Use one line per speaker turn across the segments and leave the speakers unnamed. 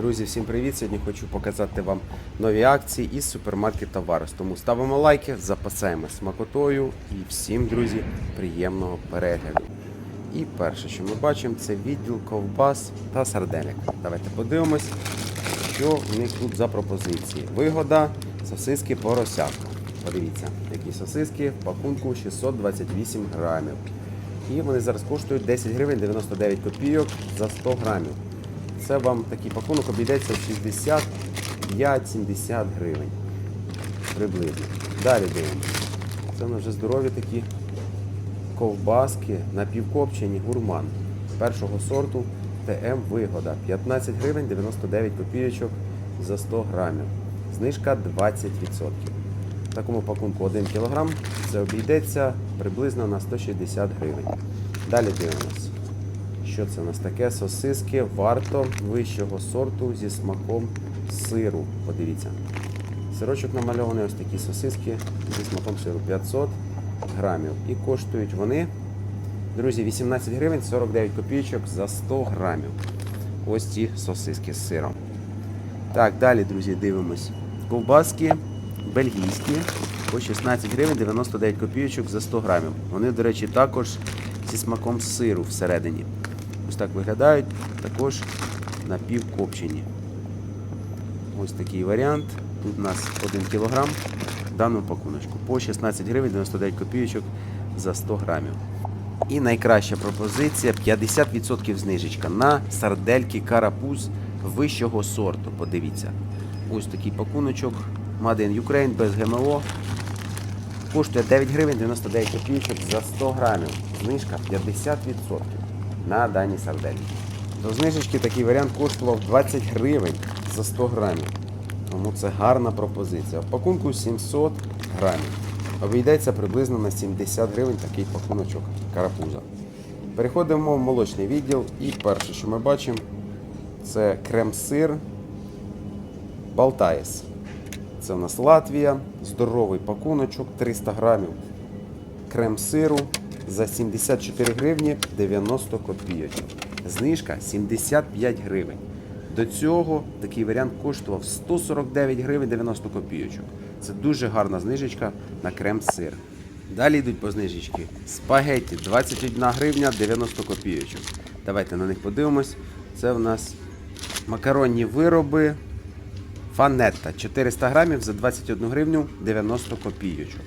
Друзі, всім привіт! Сьогодні хочу показати вам нові акції із супермаркета Варус. Тому ставимо лайки, запасаємо смакотою і всім, друзі, приємного перегляду. І перше, що ми бачимо, це відділ ковбас та сарделек. Давайте подивимось, що в них тут за пропозиції. Вигода сосиски поросятка. Подивіться, які сосиски в пакунку 628 грамів. І вони зараз коштують 10 гривень 99 копійок за 100 грамів. Це вам такий пакунок обійдеться в 65-70 гривень. Приблизно. Далі дивимося. Це в нас вже здорові такі ковбаски напівкопчені гурман першого сорту ТМ Вигода. 15 гривень 99 копійочок за 100 грамів. Знижка 20%. В такому пакунку 1 кг це обійдеться приблизно на 160 гривень. Далі дивимося. Що це у нас таке? Сосиски варто вищого сорту зі смаком сиру. Подивіться. Сирочок намальований, ось такі сосиски зі смаком сиру 500 грамів. І коштують вони, друзі, 18 гривень 49 копійочок за 100 грамів. Ось ці сосиски з сиром. Так, далі, друзі, дивимось. Ковбаски бельгійські по 16 гривень 99 копійочок за 100 грамів. Вони, до речі, також зі смаком сиру всередині. Ось так виглядають, також напівкопчені. Ось такий варіант. Тут у нас 1 кг в даному пакуночку по 16 гривень 99 копійочок за 100 грамів. І найкраща пропозиція 50% знижечка на сардельки карапуз вищого сорту. Подивіться. Ось такий пакуночок. Made in Ukraine без ГМО. Коштує 9 гривень 99 копійочок за 100 грамів. Знижка 50% на дані сардельки. До знижечки такий варіант коштував 20 гривень за 100 грамів. Тому це гарна пропозиція. В пакунку 700 грамів. Обійдеться приблизно на 70 гривень такий пакуночок карапуза. Переходимо в молочний відділ. І перше, що ми бачимо, це крем-сир Балтаєс. Це у нас Латвія, здоровий пакуночок 300 грамів крем-сиру за 74 гривні 90 копійочок. Знижка 75 гривень. До цього такий варіант коштував 149 гривень 90 копійочок. Це дуже гарна знижечка на крем-сир. Далі йдуть по знижечки. Спагетті 21 гривня 90 копійочок. Давайте на них подивимось. Це в нас макаронні вироби Фанетта 400 грамів за 21 гривню 90 копійочок.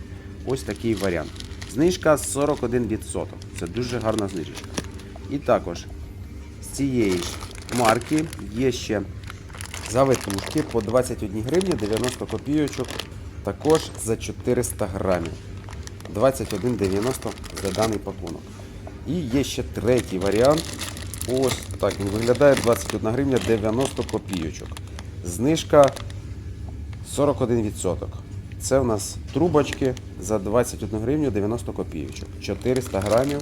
Ось такий варіант. Знижка 41%. Це дуже гарна знижечка. І також з цієї ж марки є ще завитушки по 21 гривні 90 копійочок. Також за 400 грамів. 21,90 за даний пакунок. І є ще третій варіант. Ось так він виглядає 21 гривня 90 копійочок. Знижка 41%. Це у нас трубочки за 21 гривню 90 копійочок. 400 грамів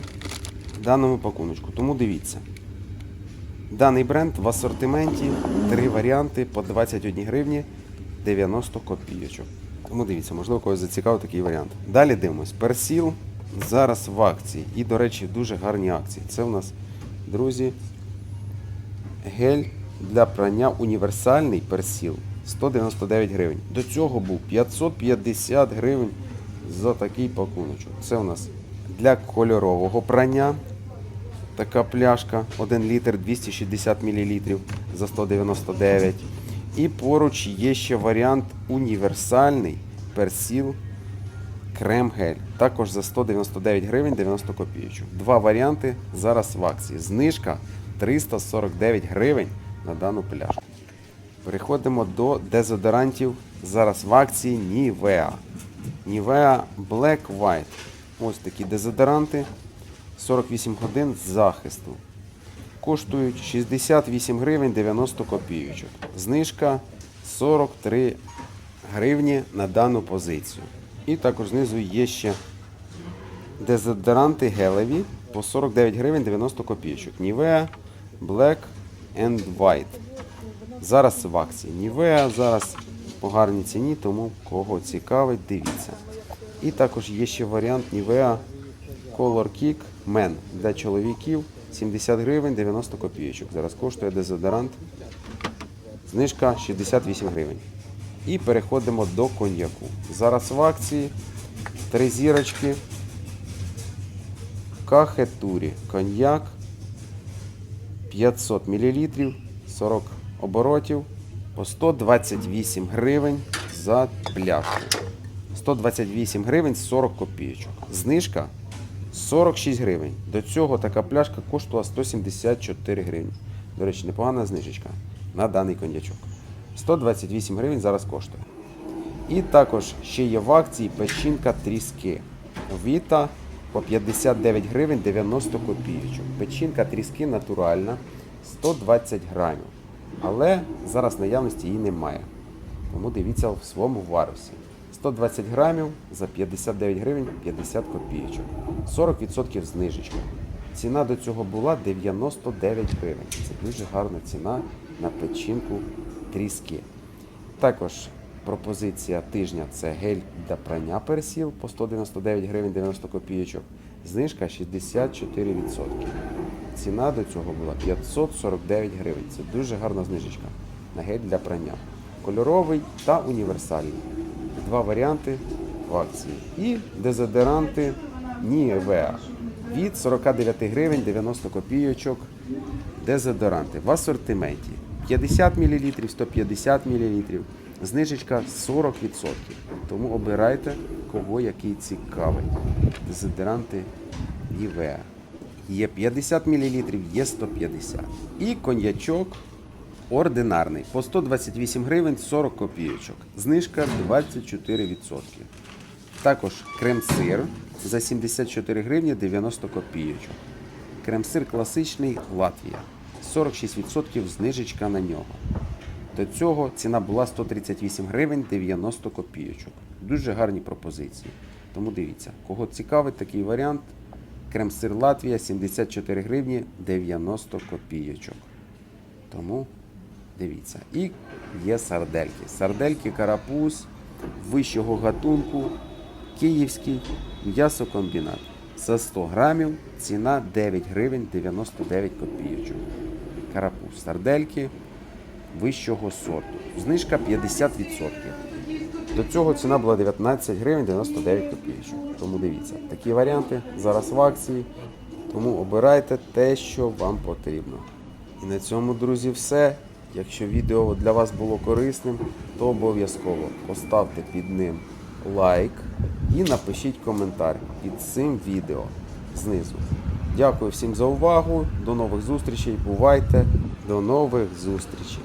в даному пакуночку. Тому дивіться. Даний бренд в асортименті три варіанти по 21 гривні 90 копійочок. Тому дивіться, можливо, когось зацікавив такий варіант. Далі дивимось. Персіл зараз в акції. І, до речі, дуже гарні акції. Це у нас, друзі, гель для прання універсальний персіл 199 гривень. До цього був 550 гривень за такий пакуночок. Це у нас для кольорового прання. Така пляшка 1 літр 260 мл за 199. І поруч є ще варіант універсальний персіл крем-гель. Також за 199 гривень 90 копійочок. Два варіанти зараз в акції. Знижка 349 гривень на дану пляшку. Переходимо до дезодорантів. Зараз в акції Nivea. Nivea Black White. Ось такі дезодоранти. 48 годин захисту. Коштують 68 гривень 90 копійочок. Знижка 43 гривні на дану позицію. І також знизу є ще дезодоранти гелеві по 49 гривень 90 копійочок. Nivea Black and White. Зараз в акції Nivea, зараз по гарній ціні, тому кого цікавить, дивіться. І також є ще варіант Nivea Color Kick Men для чоловіків 70 гривень 90 копійочок. Зараз коштує дезодорант Знижка 68 гривень. І переходимо до коньяку. Зараз в акції три зірочки. Кахетурі коньяк 500 мл, 40 оборотів по 128 гривень за пляшку. 128 гривень 40 копійочок. Знижка 46 гривень. До цього така пляшка коштувала 174 гривні. До речі, непогана знижечка на даний коньячок. 128 гривень зараз коштує. І також ще є в акції печінка тріски. Віта по 59 гривень 90 копійочок. Печінка тріски натуральна 120 грамів. Але зараз наявності її немає. Тому дивіться в своєму варусі. 120 грамів за 59 гривень 50 копійочок. 40% знижечка. Ціна до цього була 99 гривень. Це дуже гарна ціна на печінку тріски. Також пропозиція тижня це гель для прання персіл по 199 гривень 90 копійочок. Знижка 64%. Ціна до цього була 549 гривень. Це дуже гарна знижечка на гель для прання. Кольоровий та універсальний. Два варіанти в акції. І дезодоранти Nivea від 49 гривень 90 копійочок. Дезодоранти в асортименті 50 мл, 150 мл, знижечка 40%. Тому обирайте, кого який цікавий. Дезодоранти Nivea. Є 50 мл, є 150. І коньячок ординарний по 128 гривень 40 копійочок. Знижка 24%. Також крем-сир за 74 гривні 90 копійочок. Крем-сир класичний Латвія. 46% знижечка на нього. До цього ціна була 138 гривень 90 копійочок. Дуже гарні пропозиції. Тому дивіться, кого цікавить такий варіант. Крем-сир Латвія 74 гривні 90 копійочок. Тому дивіться. І є сардельки. Сардельки карапуз вищого гатунку, київський м'ясокомбінат. За 100 грамів ціна 9 гривень 99 копійочок. Карапуз сардельки вищого сорту. Знижка 50%. До цього ціна була 19 гривень 99 копійочок. Тому дивіться, такі варіанти зараз в акції. Тому обирайте те, що вам потрібно. І на цьому, друзі, все. Якщо відео для вас було корисним, то обов'язково поставте під ним лайк і напишіть коментар під цим відео знизу. Дякую всім за увагу. До нових зустрічей. Бувайте. До нових зустрічей.